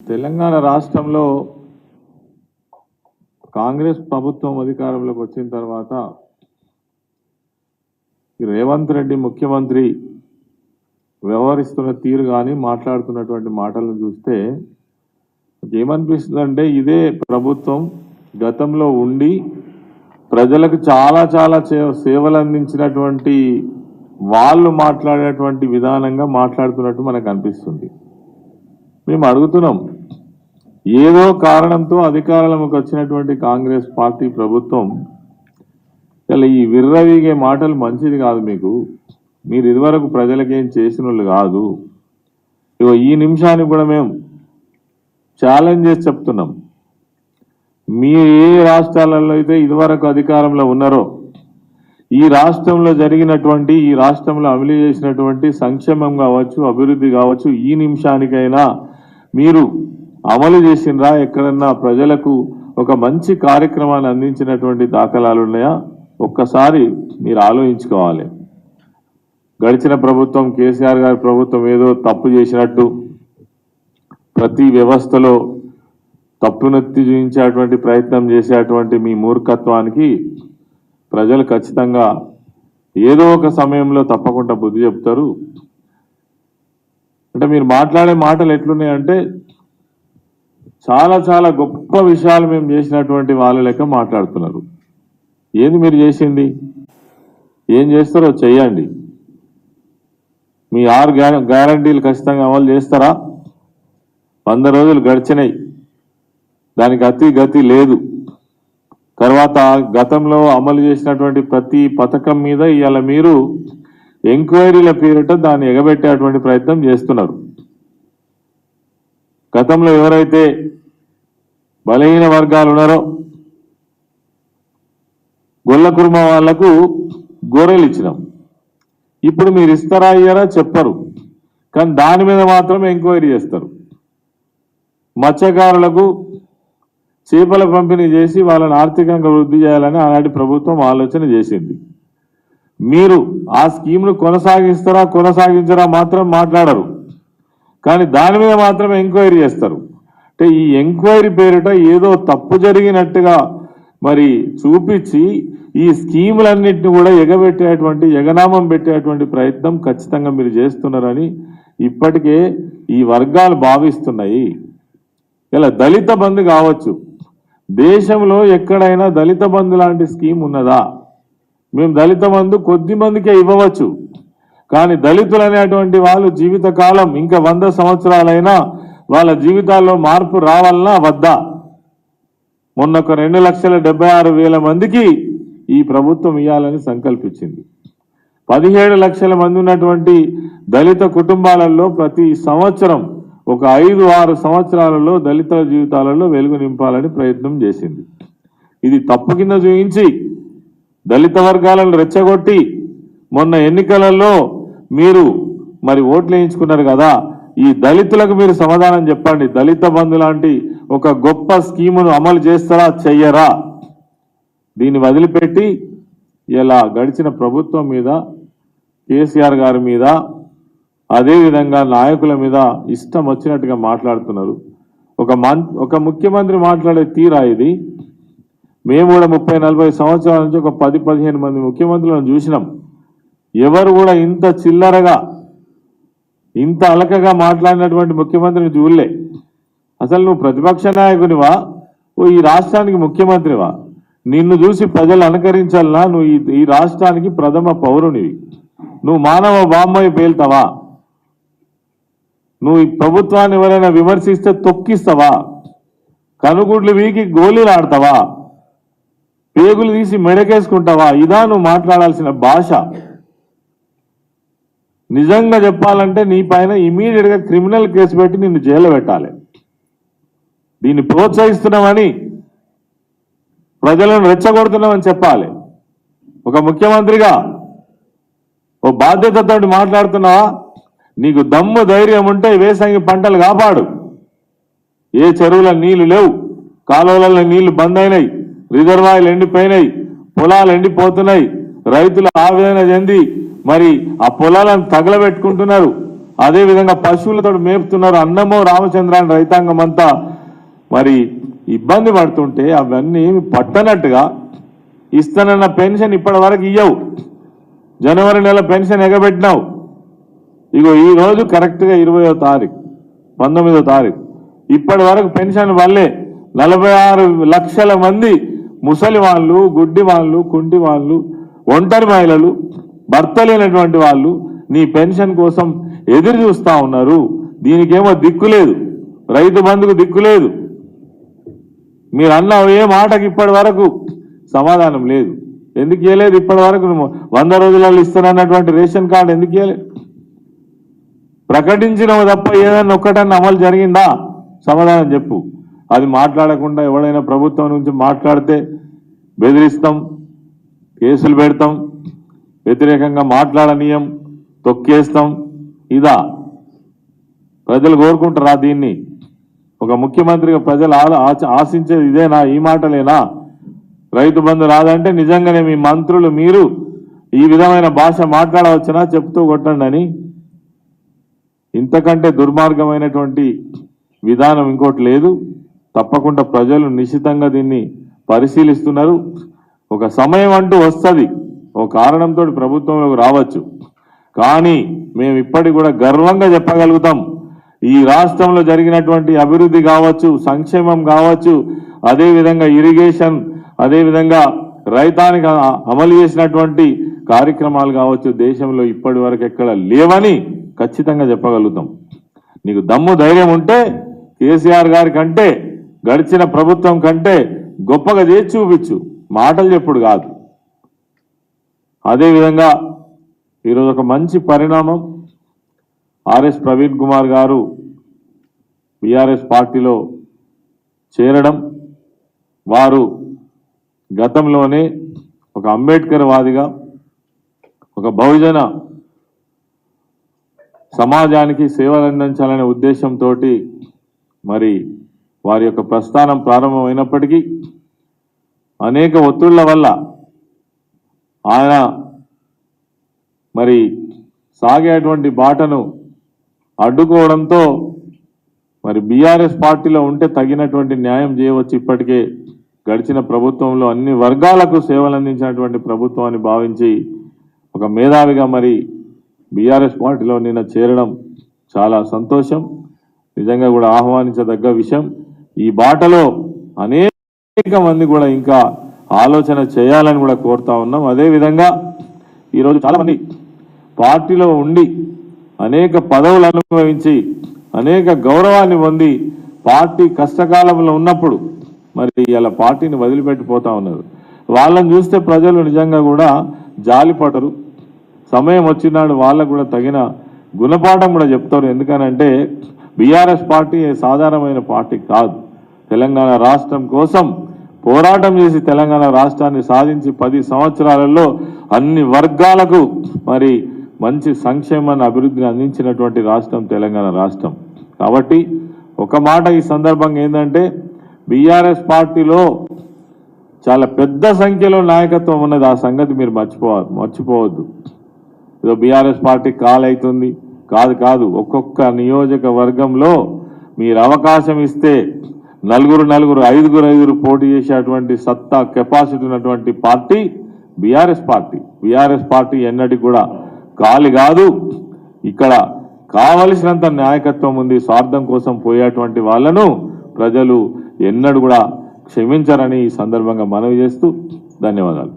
తెలంగాణ రాష్ట్రంలో కాంగ్రెస్ ప్రభుత్వం అధికారంలోకి వచ్చిన తర్వాత రేవంత్ రెడ్డి ముఖ్యమంత్రి వ్యవహరిస్తున్న తీరు కానీ మాట్లాడుతున్నటువంటి మాటలను చూస్తే ఏమనిపిస్తుందంటే ఇదే ప్రభుత్వం గతంలో ఉండి ప్రజలకు చాలా చాలా సేవలు అందించినటువంటి వాళ్ళు మాట్లాడేటువంటి విధానంగా మాట్లాడుతున్నట్టు మనకు అనిపిస్తుంది. మేము అడుగుతున్నాం. ఏదో కారణంతో అధికారంలోకి వచ్చినటువంటి కాంగ్రెస్ పార్టీ ప్రభుత్వం ఇలా ఈ విర్రవీగే మాటలు మంచిది కాదు మీకు. మీరు ఇదివరకు ప్రజలకేం చేసిన వాళ్ళు కాదు. ఇగో ఈ నిమిషానికి కూడా మేము ఛాలెంజ్ చేసి చెప్తున్నాం. మీ ఏ రాష్ట్రాలలో అయితే ఇదివరకు అధికారంలో ఉన్నారో ఈ రాష్ట్రంలో జరిగినటువంటి ఈ రాష్ట్రంలో అమలు చేసినటువంటి సంక్షేమం కావచ్చు అభివృద్ధి కావచ్చు ఈ నిమిషానికైనా మీరు అమలు చేసినరా? ఎక్కడన్నా ప్రజలకు ఒక మంచి కార్యక్రమాన్ని అందించినటువంటి దాఖలాలు ఉన్నాయా? ఒక్కసారి మీరు ఆలోచించుకోవాలి. గడిచిన ప్రభుత్వం కేసీఆర్ గారి ప్రభుత్వం ఏదో తప్పు చేసినట్టు ప్రతి వ్యవస్థలో తప్పునెత్తి చూపించేటువంటి ప్రయత్నం చేసేటువంటి మీ మూర్ఖత్వానికి ప్రజలు ఖచ్చితంగా ఏదో ఒక సమయంలో తప్పకుండా బుద్ధి చెప్తారు అంటే మీరు మాట్లాడే మాటలు ఎట్లున్నాయంటే చాలా చాలా గొప్ప విషయాలు మేము చేసినటువంటి వాళ్ళ లెక్క మాట్లాడుతున్నారు. ఏంది మీరు చేసింది? ఏం చేస్తారో చెయ్యండి. మీ ఆరు గ్యారంటీలు ఖచ్చితంగా అమలు చేస్తారా? వంద రోజులు గడిచినాయి. దానికి అతి గతి లేదు. తర్వాత గతంలో అమలు చేసినటువంటి ప్రతి పథకం మీద ఇవాళ మీరు ఎంక్వైరీల పేరిట దాన్ని ఎగబెట్టేటువంటి ప్రయత్నం చేస్తున్నారు. గతంలో ఎవరైతే బలహీన వర్గాలు ఉన్నారో గొల్ల కుర్మ వాళ్ళకు గొర్రెలు ఇచ్చినాం. ఇప్పుడు మీరు ఇస్తారా అయ్యారా చెప్పరు. కానీ దాని మీద మాత్రం ఎంక్వైరీ చేస్తారు. మత్స్యకారులకు చేపల పంపిణీ చేసి వాళ్ళని ఆర్థికంగా వృద్ధి చేయాలని ఆనాటి ప్రభుత్వం ఆలోచన చేసింది. మీరు ఆ స్కీమ్ను కొనసాగిస్తారా కొనసాగించరా మాత్రం మాట్లాడరు. కానీ దాని మీద మాత్రం ఎంక్వైరీ చేస్తారు. అంటే ఈ ఎంక్వైరీ పేరిట ఏదో తప్పు జరిగినట్టుగా మరి చూపించి ఈ స్కీములన్నింటినీ కూడా ఎగబెట్టేటువంటి ఎగనామం పెట్టేటువంటి ప్రయత్నం ఖచ్చితంగా మీరు చేస్తున్నారని ఇప్పటికే ఈ వర్గాలు భావిస్తున్నాయి. ఇలా దళిత బంధు కావచ్చు. దేశంలో ఎక్కడైనా దళిత బంధు లాంటి స్కీమ్ ఉన్నదా? మేము దళిత మందు కొద్ది మందికే ఇవ్వవచ్చు. కానీ దళితులు అనేటువంటి వాళ్ళు జీవితకాలం ఇంకా వంద సంవత్సరాలైనా వాళ్ళ జీవితాల్లో మార్పు రావాలన్నా వద్దా? మొన్న ఒక రెండు లక్షల డెబ్బై ఆరు వేల మందికి ఈ ప్రభుత్వం ఇవ్వాలని సంకల్పించింది. పదిహేడు లక్షల మంది ఉన్నటువంటి దళిత కుటుంబాలలో ప్రతి సంవత్సరం ఒక ఐదు ఆరు సంవత్సరాలలో దళితుల జీవితాలలో వెలుగు నింపాలని ప్రయత్నం చేసింది. ఇది తప్పు కింద చూపించి దళిత వర్గాలను రెచ్చగొట్టి మొన్న ఎన్నికలలో మీరు మరి ఓట్లు వేయించుకున్నారు కదా ఈ దళితులకు మీరు సమాధానం చెప్పండి. దళిత బంధు లాంటి ఒక గొప్ప స్కీమును అమలు చేస్తారా చెయ్యరా? దీన్ని వదిలిపెట్టి ఇలా గడిచిన ప్రభుత్వం మీద కేసీఆర్ గారి మీద అదేవిధంగా నాయకుల మీద ఇష్టం వచ్చినట్టుగా మాట్లాడుతున్నారు. ఒక మన్ ఒక ముఖ్యమంత్రి మాట్లాడే తీరా ఇది. మేము కూడా ముప్పై నలభై సంవత్సరాల నుంచి ఒక పది పదిహేను మంది ముఖ్యమంత్రులను చూసినాం. ఎవరు కూడా ఇంత చిల్లరగా ఇంత అలకగా మాట్లాడినటువంటి ముఖ్యమంత్రిని చూడలే. అసలు నువ్వు ప్రతిపక్ష నాయకునివా? ఈ రాష్ట్రానికి ముఖ్యమంత్రివా? నిన్ను చూసి ప్రజలు అనుకరించాలన్నా నువ్వు ఈ ఈ రాష్ట్రానికి ప్రథమ పౌరునివి. నువ్వు మానవ బామ్మయ్య పేల్తావా? నువ్వు ఈ ప్రభుత్వాన్ని ఎవరైనా విమర్శిస్తే తొక్కిస్తావా? కనుగుడ్లు వీకి గోళీలు ఆడతావా? పేగులు తీసి మెడకేసుకుంటావా? ఇదా నువ్వు మాట్లాడాల్సిన భాష. నిజంగా చెప్పాలంటే నీ పైన ఇమీడియట్గా క్రిమినల్ కేసు పెట్టి నిన్ను జైలు పెట్టాలి. దీన్ని ప్రోత్సహిస్తున్నామని ప్రజలను రెచ్చగొడుతున్నామని చెప్పాలి. ఒక ముఖ్యమంత్రిగా ఓ బాధ్యతతో మాట్లాడుతున్నావా? నీకు దమ్ము ధైర్యం ఉంటే వేసంగి పంటలు కాపాడు. ఏ చెరువుల నీళ్ళు లేవు కాలువలలో నీళ్ళు బంద్ అయినాయి. రిజర్వాయర్లు ఎండిపోయినాయి పొలాలు ఎండిపోతున్నాయి రైతులు ఆవేదన చెంది మరి ఆ పొలాలను తగలబెట్టుకుంటున్నారు. అదే విధంగా పశువులతో మేపుతున్నారు అన్నమో రామచంద్రాన్ని రైతాంగం అంతా. మరి ఇబ్బంది పడుతుంటే అవన్నీ పట్టనట్టుగా ఇస్తానన్న పెన్షన్ ఇప్పటి వరకు ఇయ్యవు. జనవరి నెల పెన్షన్ ఎగబెట్టినావు. ఇగో ఈ రోజు కరెక్ట్గా ఇరవయో తారీఖు పంతొమ్మిదో తారీఖు. ఇప్పటి వరకు పెన్షన్ వల్లే నలభై ఆరు లక్షల మంది ముసలి వాళ్ళు గుడ్డి వాళ్ళు కుంటి వాళ్ళు ఒంటరి మహిళలు భర్త లేనటువంటి వాళ్ళు నీ పెన్షన్ కోసం ఎదురు చూస్తూ ఉన్నారు. దీనికేమో దిక్కు లేదు. రైతు బంధుకు దిక్కు లేదు. మీరు అన్న ఏ మాటకి ఇప్పటి వరకు? సమాధానం లేదు. ఎందుకు ఇవ్వలేదు ఇప్పటి వరకు? వంద రోజులలో ఇస్తానన్నటువంటి రేషన్ కార్డు ఎందుకు ఇవ్వలేదు ప్రకటించినవి తప్ప ఏదైనా ఒక్కటన్నా అమలు జరిగిందా? సమాధానం చెప్పు. అది మాట్లాడకుండా ఎవడైనా ప్రభుత్వం నుంచి మాట్లాడితే బెదిరిస్తాం కేసులు పెడతాం వ్యతిరేకంగా మాట్లాడనీయం తొక్కేస్తాం. ఇదా. ప్రజలు కోరుకుంటారా దీన్ని? ఒక ముఖ్యమంత్రిగా ప్రజలు ఆ- ఆశించేది ఇదేనా? ఈ మాటలేనా? రైతు బంధు రాదంటే నిజంగానే మీ మంత్రులు మీరు ఈ విధమైన భాష మాట్లాడవచ్చునా? చెప్తూ కొట్టండి అని. ఇంతకంటే దుర్మార్గమైనటువంటి విధానం ఇంకోటి లేదు. తప్పకుండా ప్రజలు నిశ్చితంగా దీన్ని పరిశీలిస్తున్నారు. ఒక సమయం అంటూ వస్తుంది. ఒక కారణంతో ప్రభుత్వంలోకి రావచ్చు. కానీ మేము ఇప్పటికి కూడా గర్వంగా చెప్పగలుగుతాం. ఈ రాష్ట్రంలో జరిగినటువంటి అభివృద్ధి కావచ్చు సంక్షేమం కావచ్చు అదేవిధంగా ఇరిగేషన్ అదేవిధంగా రైతానికి అమలు చేసినటువంటి కార్యక్రమాలు కావచ్చు దేశంలో ఇప్పటి వరకు ఎక్కడ లేవని ఖచ్చితంగా చెప్పగలుగుతాం. నీకు దమ్ము ధైర్యం ఉంటే కేసీఆర్ గారి కంటే గడిచిన ప్రభుత్వం కంటే గొప్పగా చేసి చూపించు మాటలు చెప్పుడు కాదు. అదేవిధంగా ఈరోజు ఒక మంచి పరిణామం. ఆర్ఎస్ ప్రవీణ్ కుమార్ గారు బీఆర్ఎస్ పార్టీలో చేరడం. వారు గతంలోనే ఒక అంబేద్కర్ వాదిగా ఒక బహుజన సమాజానికి సేవలు అందించాలనే ఉద్దేశంతో మరి వారి యొక్క ప్రస్థానం ప్రారంభమైనప్పటికీ అనేక ఒత్తిళ్ళ వల్ల ఆయన మరి సాగేటువంటి బాటను అడ్డుకోవడంతో మరి బీఆర్ఎస్ పార్టీలో ఉంటే తగినటువంటి న్యాయం చేయవచ్చు. ఇప్పటికే గడిచిన ప్రభుత్వంలో అన్ని వర్గాలకు సేవలు అందించినటువంటి ప్రభుత్వాన్ని భావించి ఒక మేధావిగా మరి బీఆర్ఎస్ పార్టీలో నిన్న చేరడం చాలా సంతోషం. నిజంగా కూడా ఆహ్వానించదగ్గ విషయం. ఈ బాటలో అనేక మంది కూడా ఇంకా ఆలోచన చేయాలని కూడా కోరుతా ఉన్నాం. అదేవిధంగా ఈరోజు చాలా మంది పార్టీలో ఉండి అనేక పదవులు అనుభవించి అనేక గౌరవాన్ని పొంది పార్టీ కష్టకాలంలో ఉన్నప్పుడు మరి ఇలా పార్టీని వదిలిపెట్టిపోతా ఉన్నారు. వాళ్ళని చూస్తే ప్రజలు నిజంగా కూడా జాలిపడరు. సమయం వచ్చినాడు వాళ్ళకు కూడా తగిన గుణపాఠం కూడా చెప్తారు. ఎందుకనంటే బీఆర్ఎస్ పార్టీ సాధారణమైన పార్టీ కాదు. తెలంగాణ రాష్ట్రం కోసం పోరాటం చేసి తెలంగాణ రాష్ట్రాన్ని సాధించి పది సంవత్సరాలలో అన్ని వర్గాలకు మరి మంచి సంక్షేమాన్ని అభివృద్ధిని అందించినటువంటి రాష్ట్రం తెలంగాణ రాష్ట్రం. కాబట్టి ఒక మాట ఈ సందర్భంగా ఏంటంటే బీఆర్ఎస్ పార్టీలో చాలా పెద్ద సంఖ్యలో నాయకత్వం ఉన్నది. ఆ సంగతి మీరు మర్చిపో మర్చిపోవద్దు. ఏదో బీఆర్ఎస్ పార్టీ కాల్ అవుతుంది కాదు కాదు. ఒక్కొక్క నియోజకవర్గంలో మీరు అవకాశం ఇస్తే నలుగురు నలుగురు ఐదుగురు ఐదుగురు పోటీ చేసేటువంటి సత్తా కెపాసిటీ ఉన్నటువంటి party BRS party. BRS party ఎన్నటికి కూడా ఖాళీ కాదు. ఇక్కడ కావలసినంత నాయకత్వం ఉంది స్వార్థం కోసం పోయేటువంటి వాళ్ళను ప్రజలు ఎన్నడూ కూడా క్షమించరని ఈ సందర్భంగా మనవి చేస్తూ ధన్యవాదాలు.